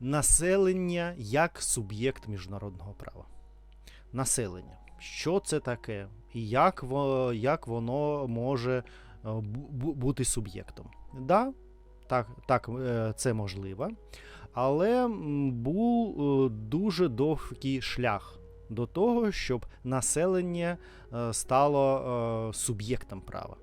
населення як суб'єкт міжнародного права. Населення. Що це таке? І як, як воно може е, бу- бу- бути суб'єктом? Да, так, так, е, це можливо. Але був е, дуже довгий шлях до того, щоб населення стало суб'єктом права.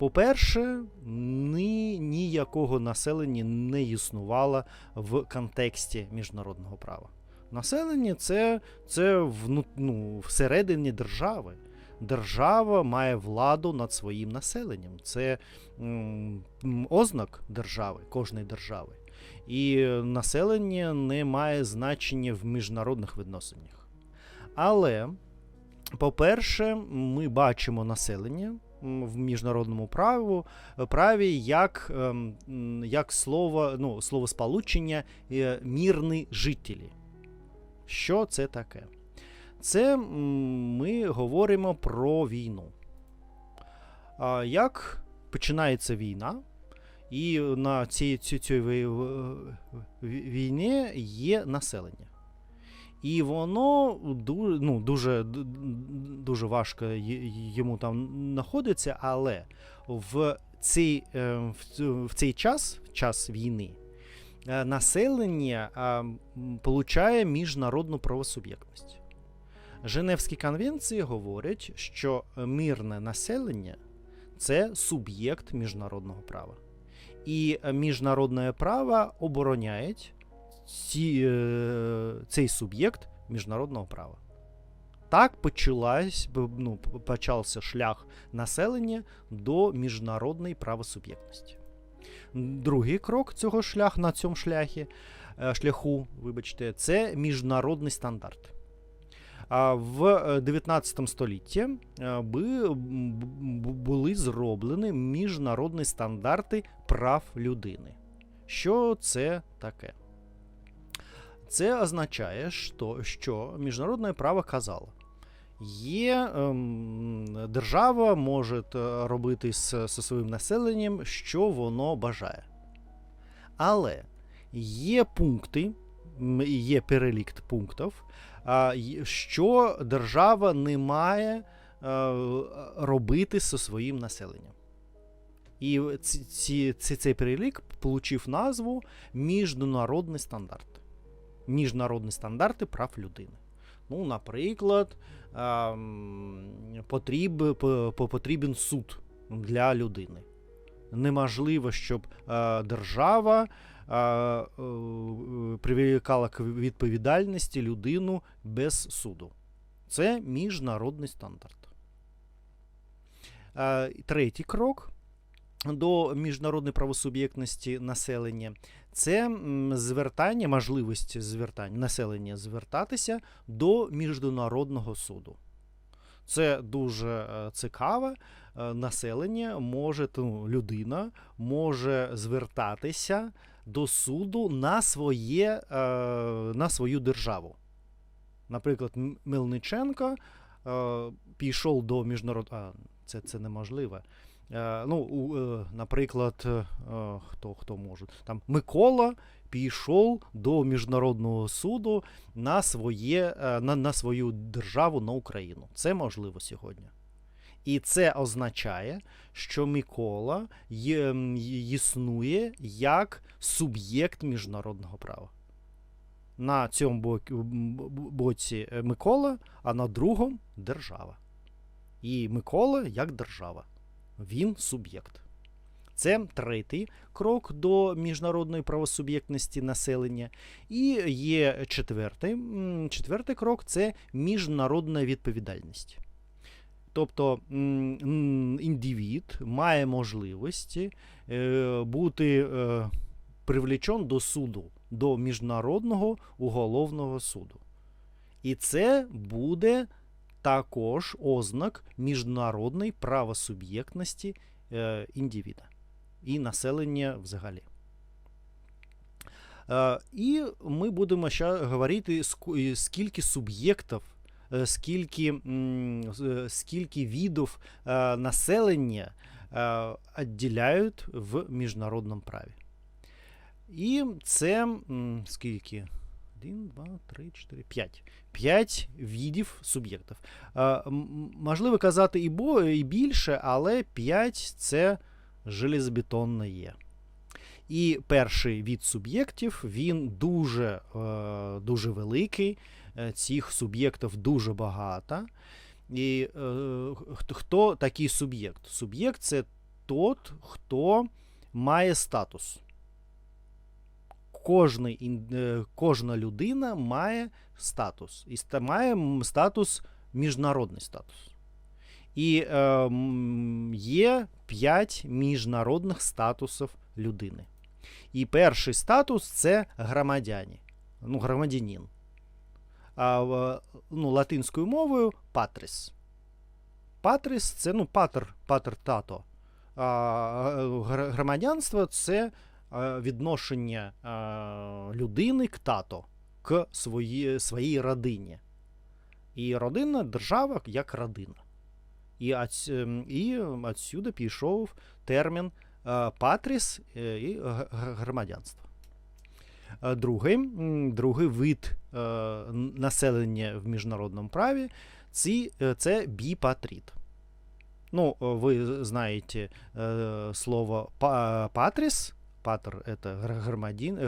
По-перше, ні, ніякого населення не існувало в контексті міжнародного права. Населення це, це вну, ну, всередині держави. Держава має владу над своїм населенням. Це м, ознак держави, кожної держави. І населення не має значення в міжнародних відносинах. Але, по-перше, ми бачимо населення в міжнародному праву, праві як, ем, як слово, ну, словосполучення е, мірні жителі. Що це таке? Це ми говоримо про війну. Як починається війна, і на цій, цій, цій війні є населення. І воно дуже, ну, дуже, дуже важко йому там знаходиться, але в цей, е, в цей час, в час війни, е, населення получає міжнародну правосуб'єктність. Женевські конвенції говорять, що мирне населення це суб'єкт міжнародного права. І е, міжнародне право обороняє ці, е, цей суб'єкт міжнародного права. Так почалась, ну, почався шлях населення до міжнародної правосуб'єктності. Другий крок цього шляху на цьому шляхі, е, шляху, вибачте, це міжнародний стандарт. В е, 19 столітті е, м, б- були зроблені міжнародні стандарти прав людини. Що це таке? Це означає, що, міжнародне право казало. Є ем, держава може е, робити з, зі своїм населенням, що воно бажає. Але є пункти, є перелік пунктів, що держава не має е, робити зі своїм населенням. І ці, ці, цей перелік отримав назву Міжнародний стандарт. Міжнародні стандарти прав людини. Ну, наприклад, ем, потріб, по- по- потрібен суд для людини. Неможливо, щоб е, держава е, е, к відповідальності людину без суду. Це міжнародний стандарт. Третій крок до міжнародної правосуб'єктності населення це звертання, можливість звертання населення звертатися до міжнародного суду. Це дуже е, цікаве. Е, Населення може, ну, людина може звертатися до суду на, своє, е, на свою державу. Наприклад, Мельниченко пішов до міжнародного. Це, це неможливо. Е, ну, е, наприклад, е, хто, хто може, там Микола пішов до міжнародного суду на, своє, на, на свою державу на Україну. Це можливо сьогодні. І це означає, що Микола є, існує як суб'єкт міжнародного права. На цьому боці Микола, а на другому держава. І Микола як держава. Він суб'єкт. Це третій крок до міжнародної правосуб'єктності населення. І є четвертий. Четвертий крок це міжнародна відповідальність. Тобто індивід має можливості е, бути е, привлечен до суду, до міжнародного уголовного суду. І це буде також ознак міжнародної правосуб'єктності е, індивіда і населення взагалі. Е, і ми будемо ще говорити, скільки суб'єктів, е, скільки, з- е, скільки видів населення відділяють в міжнародному праві. І це скільки? 1, 2, 3, 4, 5. 5 видів суб'єктів. Е, можливо казати і, бо, і більше, але 5 це железобетонне є. І перший від суб'єктів він дуже, е, дуже великий. Е, Цих суб'єктів дуже багато. І хто такий суб'єкт? Суб'єкт це тот, хто має статус. Кожний, е, кожна людина має статус. І має статус, міжнародний статус. І е, є 5 міжнародних статусів людини. І перший статус це громадяні. Ну, громадянин. А ну, латинською мовою патріс. Патріс це ну, патер, патер тато. А, громадянство це е, відношення е, людини к тато, к свої, своїй родині. І родина, держава як родина. І, ем, і отсюди пішов термін е, патріс е, і громадянство. Е, Другий, другий вид е, населення в міжнародному праві ці, е, це біпатріт. Ну, е, ви знаєте е, слово па- патріс, це гр-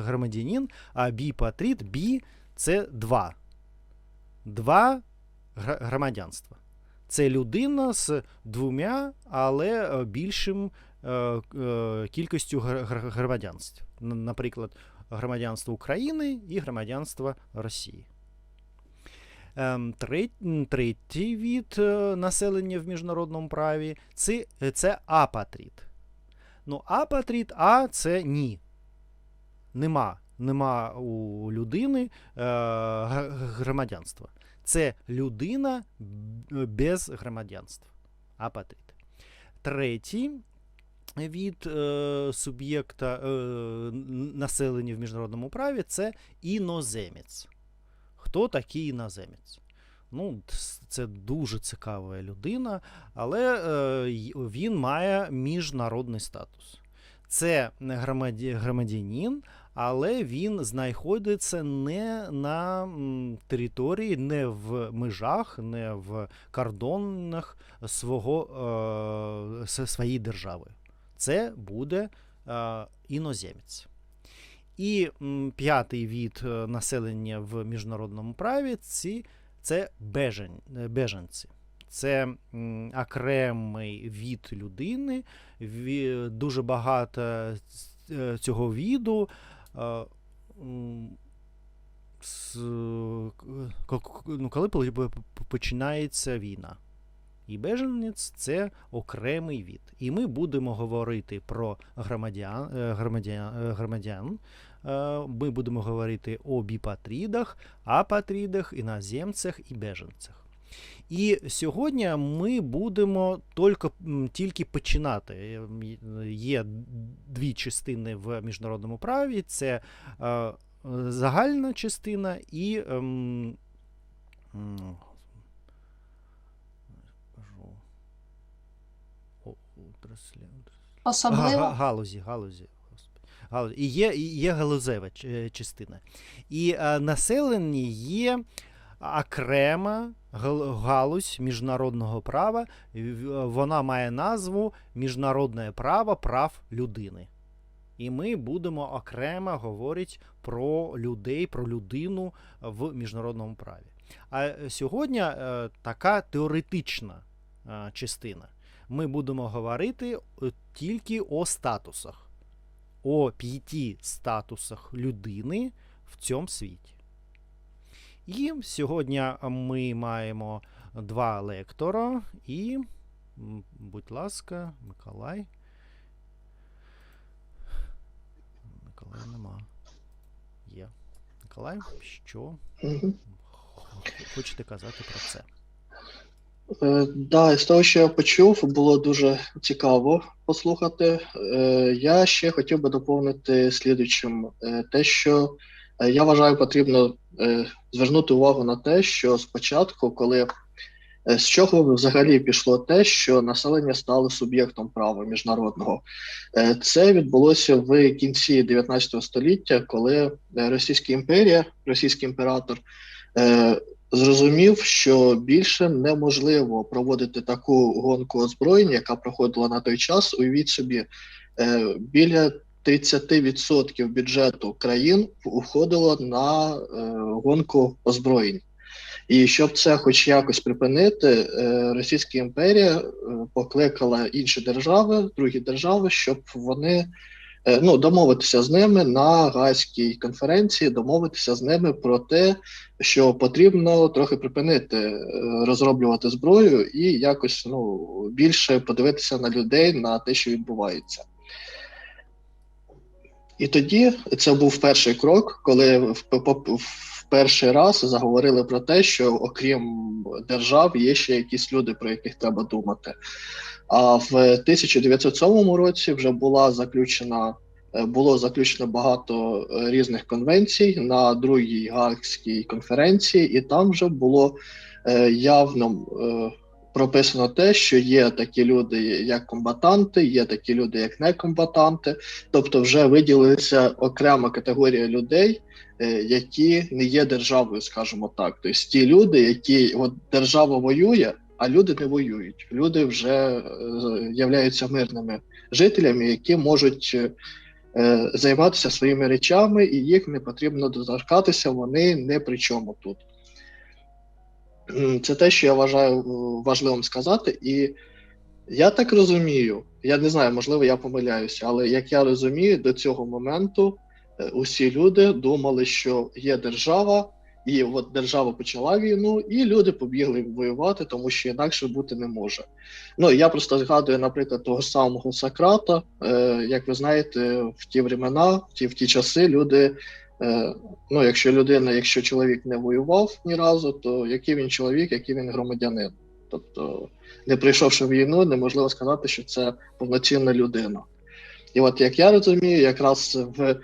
громадянин, а біпатріт, бі це два. Два громадянства. Це людина з двома, але е, більшим е, е, кількістю гр- гр- громадянств. Наприклад, громадянство України і громадянство Росії. Ем, Третій від населення в міжнародному праві це, це апатріт. Ну, апатріт, а це ні. Нема. Нема у людини е, громадянства. Це людина без громадянства. Апатріт. Третій від е, суб'єкта е, населення в міжнародному праві це іноземець. Хто такий іноземець? Ну, це дуже цікава людина, але е, він має міжнародний статус. Це громадянин, але він знаходиться не на території, не в межах, не в кордонах свого, е, своєї держави. Це буде е, іноземець. І п'ятий від е, населення в міжнародному праві ці, це бежен, е, беженці. Це окремий від людини, дуже багато е, цього віду. е, ну, коли починається війна. І беженець це окремий від. І ми будемо говорити про громадян, е, громадян, е, громадян. Е, Ми будемо говорити о біпатрідах, апатрідах, іноземцях і беженцях. І сьогодні ми будемо тільки, тільки починати. Є дві частини в міжнародному праві: це загальна частина і. ем, м, кажу, о, отраслі, Особливо Га- га- галузі, галузі. господи. І є, і є галузева е, частина. І е, населення є окрема галузь міжнародного права. Вона має назву Міжнародне право прав людини. І ми будемо окремо говорити про людей, про людину в міжнародному праві. А е, сьогодні е, така теоретична е, частина ми будемо говорити е, тільки о статусах, о п'яти статусах людини в цьому світі. І сьогодні ми маємо два лектора і, будь ласка, Миколай. Миколая нема. Є. Миколай, що хочете казати про це? Е, Да, з того, що я почув, було дуже цікаво послухати. Е, Я ще хотів би доповнити слідуючим е, те, що я вважаю потрібно звернути увагу на те, що спочатку, коли З чого взагалі пішло те, що населення стало суб'єктом права міжнародного? Це відбулося в кінці 19 століття, коли Російська імперія, російський імператор, зрозумів, що більше неможливо проводити таку гонку озброєння, яка проходила на той час. Уявіть собі, е, біля 30% бюджету країн входило на е, гонку озброєнь. І щоб це хоч якось припинити, е, Російська імперія покликала інші держави, другі держави, щоб вони ну, домовитися з ними на Гаазькій конференції, домовитися з ними про те, що потрібно трохи припинити е, розроблювати зброю і якось ну, більше подивитися на людей, на те, що відбувається. І тоді це був перший крок, коли в, в перший раз заговорили про те, що окрім держав є ще якісь люди, про яких треба думати. А в 1907 році вже була заключена. е, Було заключено багато е, різних конвенцій на другій Гаагській конференції, і там вже було е, явно прописано те, що є такі люди, як комбатанти, є такі люди, як некомбатанти. Тобто, вже виділилася окрема категорія людей, які не є державою, скажімо так. Тобто ті люди, які от держава воює, а люди не воюють. Люди вже е, являються мирними жителями, які можуть. е, е, Займатися своїми речами, і їх не потрібно доторкатися, вони не при чому тут. Це те, що я вважаю важливим сказати. І я так розумію, я не знаю, можливо, я помиляюся, але як я розумію, до цього моменту усі люди думали, що є держава, і от держава почала війну, і люди побігли воювати, тому що інакше бути не може. Ну я просто згадую, наприклад, того самого Сократа. Е, як ви знаєте, в ті времена, в ті, в ті часи люди. Е, ну, якщо людина, якщо чоловік не воював ні разу, то який він чоловік, який він громадянин. Тобто, не прийшовши в війну, неможливо сказати, що це повноцінна людина. І от як я розумію, якраз в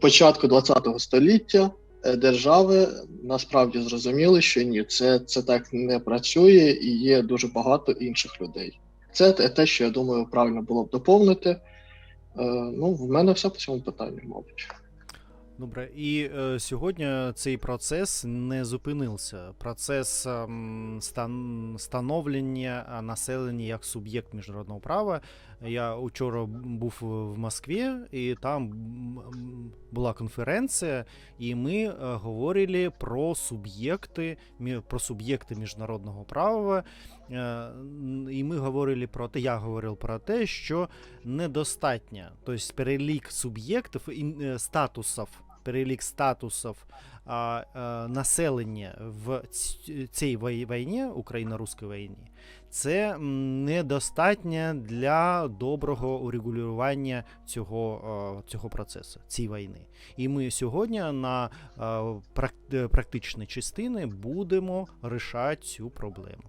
початку ХХ століття держави насправді зрозуміли, що ні, це, це так не працює, і є дуже багато інших людей. Це те- те, що я думаю, правильно було б доповнити. Е, ну, в мене все по цьому питанню, мабуть. Добре, і е, сьогодні цей процес не зупинився. Процес ем, стан, становлення е, населення як суб'єкт міжнародного права. Я учора був в Москві, і там була конференція, і ми е, говорили про суб'єкти, про суб'єкти міжнародного права. Е, І ми говорили про те, я говорив про те, що недостатньо, тобто перелік суб'єктів і е, статусів, перелік статусів а, е, населення в цій війні, україно-руській війні, це недостатньо для доброго урегулювання цього, е, цього процесу, цієї війни. І ми сьогодні на е, практичні частини будемо рішати цю проблему.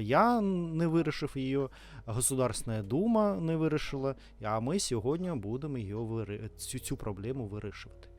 Я не вирішив її, Государственна Дума не вирішила, а ми сьогодні будемо її цю, цю проблему вирішувати.